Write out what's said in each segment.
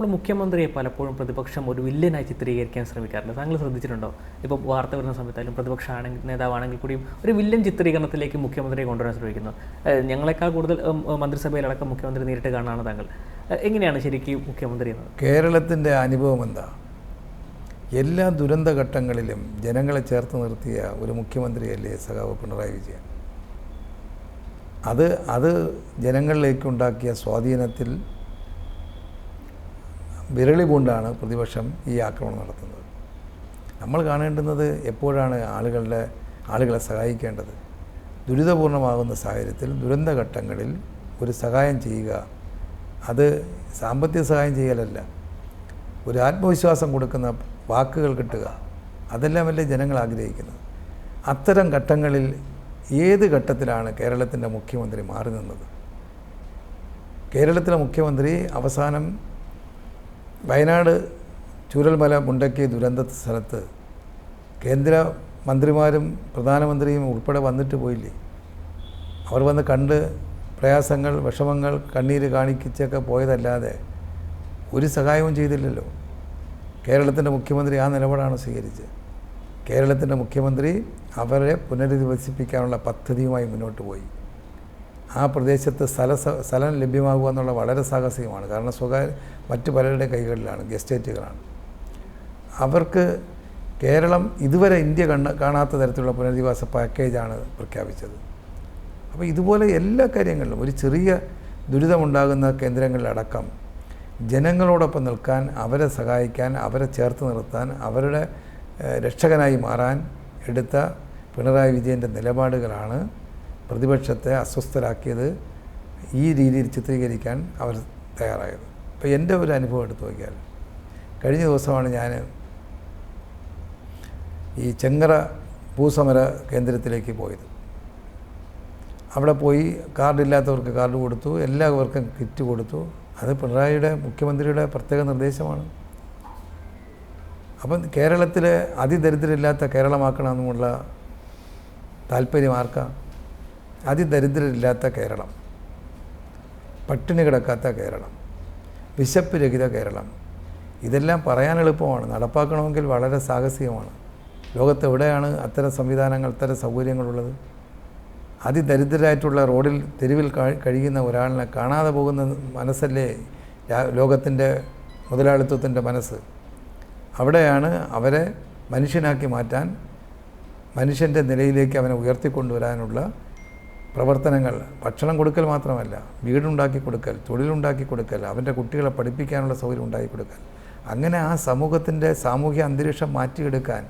നമ്മൾ മുഖ്യമന്ത്രിയെ പലപ്പോഴും പ്രതിപക്ഷം ഒരു വില്ലനായി ചിത്രീകരിക്കാൻ ശ്രമിക്കാറുണ്ട്. താങ്കൾ ശ്രദ്ധിച്ചിട്ടുണ്ടോ? ഇപ്പോൾ വാർത്ത വരുന്ന സമയത്തായാലും പ്രതിപക്ഷ ആണെങ്കിൽ നേതാവാണെങ്കിൽ കൂടിയും ഒരു വില്ലൻ ചിത്രീകരണത്തിലേക്ക് മുഖ്യമന്ത്രിയെ കൊണ്ടുവരാൻ ശ്രമിക്കുന്നു. ഞങ്ങളെക്കാൾ കൂടുതൽ മന്ത്രിസഭയിലടക്കം മുഖ്യമന്ത്രി നേരിട്ട് കാണാനാണ് താങ്കൾ. എങ്ങനെയാണ് ശരിക്കും മുഖ്യമന്ത്രി എന്നത്? കേരളത്തിന്റെ അനുഭവം എന്താ? എല്ലാ ദുരന്തഘട്ടങ്ങളിലും ജനങ്ങളെ ചേർത്ത് നിർത്തിയ ഒരു മുഖ്യമന്ത്രിയല്ലേ സഖാവ് പിണറായി വിജയൻ? അത് അത് ജനങ്ങളിലേക്ക് ഉണ്ടാക്കിയ സ്വാധീനത്തിൽ വിരളി കൊണ്ടാണ് പ്രതിപക്ഷം ഈ ആക്രമണം നടത്തുന്നത്. നമ്മൾ കാണേണ്ടുന്നത് എപ്പോഴാണ് ആളുകളുടെ ആളുകളെ സഹായിക്കേണ്ടത്? ദുരിതപൂർണമാകുന്ന സാഹചര്യത്തിൽ ദുരന്ത ഘട്ടങ്ങളിൽ ഒരു സഹായം ചെയ്യുക. അത് സാമ്പത്തിക സഹായം ചെയ്യലല്ല. ഒരു ആത്മവിശ്വാസം കൊടുക്കുന്ന വാക്കുകൾ കിട്ടുക. അതെല്ലാമല്ലേ ജനങ്ങൾ ആഗ്രഹിക്കുന്നത്? അത്തരം ഘട്ടങ്ങളിൽ ഏത് ഘട്ടത്തിലാണ് കേരളത്തിന്റെ മുഖ്യമന്ത്രി മാറി നിന്നത്? കേരളത്തിലെ മുഖ്യമന്ത്രി അവസാനം വയനാട് ചൂരൽമല മുണ്ടക്കി ദുരന്ത സ്ഥലത്ത് കേന്ദ്ര മന്ത്രിമാരും പ്രധാനമന്ത്രിയും ഉൾപ്പെടെ വന്നിട്ട് പോയില്ലേ? അവർ വന്ന് കണ്ട് പ്രയാസങ്ങൾ വിഷമങ്ങൾ കണ്ണീര് കാണിക്കിച്ചൊക്കെ പോയതല്ലാതെ ഒരു സഹായവും ചെയ്തില്ലല്ലോ. കേരളത്തിന്റെ മുഖ്യമന്ത്രി ആ നിലപാടാണ് സ്വീകരിച്ചത്. കേരളത്തിന്റെ മുഖ്യമന്ത്രി അവരെ പുനരധിവസിപ്പിക്കാനുള്ള പദ്ധതിയുമായി മുന്നോട്ട് പോയി. ആ പ്രദേശത്ത് സ്ഥല സ്ഥലം ലഭ്യമാകുക എന്നുള്ള വളരെ സാഹസികമാണ്. കാരണം സ്വകാര്യ മറ്റു പലരുടെ കൈകളിലാണ് ഗസ്റ്റേറ്റുകളാണ്. അവർക്ക് കേരളം ഇതുവരെ ഇന്ത്യ കണ്ട കാണാത്ത തരത്തിലുള്ള പുനരധിവാസ പാക്കേജാണ് പ്രഖ്യാപിച്ചത്. അപ്പോൾ ഇതുപോലെ എല്ലാ കാര്യങ്ങളിലും ഒരു ചെറിയ ദുരിതമുണ്ടാകുന്ന കേന്ദ്രങ്ങളിലടക്കം ജനങ്ങളോടൊപ്പം നിൽക്കാൻ അവരെ സഹായിക്കാൻ അവരെ ചേർത്ത് നിർത്താൻ അവരുടെ രക്ഷകനായി മാറാൻ എടുത്ത പിണറായി വിജയന്റെ നിലപാടുകളാണ് പ്രതിപക്ഷത്തെ അസ്വസ്ഥരാക്കിയത് ഈ രീതിയിൽ ചിത്രീകരിക്കാൻ അവർ തയ്യാറായത്. അപ്പോൾ എന്റെ ഒരു അനുഭവം എടുത്തു നോക്കിയാൽ കഴിഞ്ഞ ദിവസമാണ് ഞാൻ ഈ ചെങ്ങറ ഭൂസമര കേന്ദ്രത്തിലേക്ക് പോയത്. അവിടെ പോയി കാർഡില്ലാത്തവർക്ക് കാർഡ് കൊടുത്തു എല്ലാവർക്കും കിറ്റ് കൊടുത്തു. അത് പിണറായിയുടെ മുഖ്യമന്ത്രിയുടെ പ്രത്യേക നിർദ്ദേശമാണ്. അപ്പം കേരളത്തിലെ അതിദരിദ്രമില്ലാത്ത കേരളമാക്കണമെന്നുള്ള താല്പര്യം ആർക്കാ? അതിദരിദ്രരില്ലാത്ത കേരളം പട്ടിണി കിടക്കാത്ത കേരളം വിശപ്പ് രഹിത കേരളം. ഇതെല്ലാം പറയാൻ എളുപ്പമാണ് നടപ്പാക്കണമെങ്കിൽ വളരെ സാഹസികമാണ്. ലോകത്തെവിടെയാണ് അത്തരം സംവിധാനങ്ങൾ അത്തരം സൗകര്യങ്ങളുള്ളത്? അതിദരിദ്രരായിട്ടുള്ള റോഡിൽ തെരുവിൽ കഴിയുന്ന ഒരാളിനെ കാണാതെ പോകുന്ന മനസ്സല്ലേ ലോകത്തിന്റെ മുതലാളിത്വത്തിന്റെ മനസ്സ്? അവിടെയാണ് അവരെ മനുഷ്യനാക്കി മാറ്റാൻ മനുഷ്യന്റെ നിലയിലേക്ക് അവനെ ഉയർത്തിക്കൊണ്ടുവരാനുള്ള പ്രവർത്തനങ്ങൾ ഭക്ഷണം കൊടുക്കൽ മാത്രമല്ല വീടുണ്ടാക്കി കൊടുക്കൽ തൊഴിലുണ്ടാക്കി കൊടുക്കൽ അവന്റെ കുട്ടികളെ പഠിപ്പിക്കാനുള്ള സൗകര്യം ഉണ്ടാക്കി കൊടുക്കൽ. അങ്ങനെ ആ സമൂഹത്തിന്റെ സാമൂഹ്യ അന്തരീക്ഷം മാറ്റിയെടുക്കാൻ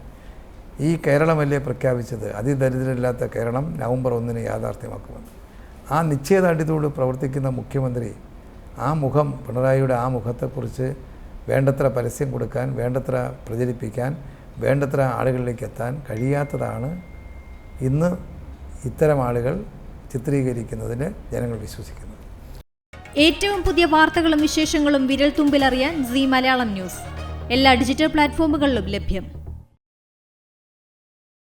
ഈ കേരളമല്ലേ പ്രഖ്യാപിച്ചത്? അതിദരിദ്രമില്ലാത്ത കേരളം നവംബർ ഒന്നിന് യാഥാർത്ഥ്യമാക്കുമെന്ന്. ആ നിശ്ചയദാർഢ്യത്തോട് പ്രവർത്തിക്കുന്ന മുഖ്യമന്ത്രി ആ മുഖം പിണറായിയുടെ ആ മുഖത്തെക്കുറിച്ച് വേണ്ടത്ര പരസ്യം കൊടുക്കാൻ വേണ്ടത്ര പ്രചരിപ്പിക്കാൻ വേണ്ടത്ര ആളുകളിലേക്ക് എത്താൻ കഴിയാത്തതാണ് ഇന്ന് ഇത്തരം ആളുകൾ ചിത്രീകരിക്കുന്നതിന് ജനങ്ങൾ വിശ്വസിക്കുന്നു. ഏറ്റവും പുതിയ വാർത്തകളും വിശേഷങ്ങളും വിരൽ തുമ്പിലറിയാൻ സി മലയാളം ന്യൂസ്. എല്ലാ ഡിജിറ്റൽ പ്ലാറ്റ്ഫോമുകളിലും ലഭ്യം.